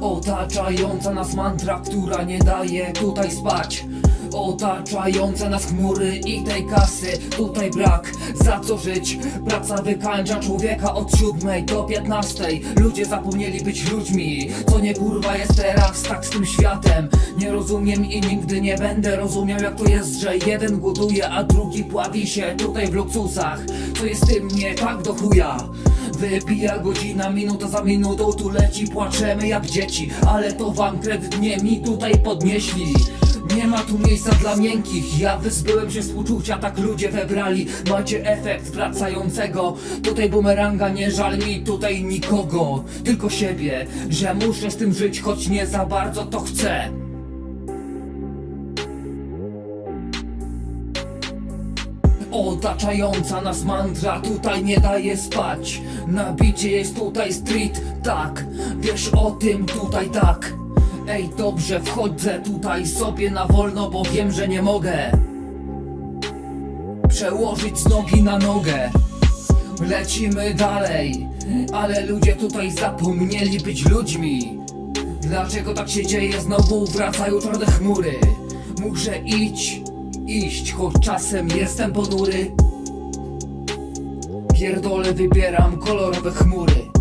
Otaczająca nas mantra, która nie daje tutaj spać Otaczające nas chmury i tej kasy. Tutaj brak, za co żyć? Praca wykańcza człowieka od siódmej do piętnastej. Ludzie zapomnieli być ludźmi. Co nie kurwa jest teraz tak z tym światem. Nie rozumiem i nigdy nie będę rozumiał jak to jest, że jeden głoduje, a drugi pławi się tutaj w luksusach. Co jest tym nie tak do chuja? Wypija godzina, minuta za minutą Tu leci, płaczemy jak dzieci. Ale to wam kredyt nie mi tutaj podnieśli nie ma tu miejsca dla miękkich. Ja wyzbyłem się współczucia, tak ludzie wybrali Macie efekt wracającego. Tutaj bumeranga, nie żal mi tutaj nikogo. Tylko siebie Że muszę z tym żyć, choć nie za bardzo to chcę. Otaczająca nas mantra tutaj nie daje spać. Nabicie jest tutaj street, tak. Wiesz o tym tutaj tak Ej dobrze, wchodzę tutaj sobie na wolno, bo wiem, że nie mogę. Przełożyć z nogi na nogę. Lecimy dalej. Ale ludzie tutaj zapomnieli być ludźmi. Dlaczego tak się dzieje? Znowu wracają czarne chmury. Muszę iść, iść, choć czasem jestem ponury. Pierdolę, wybieram kolorowe chmury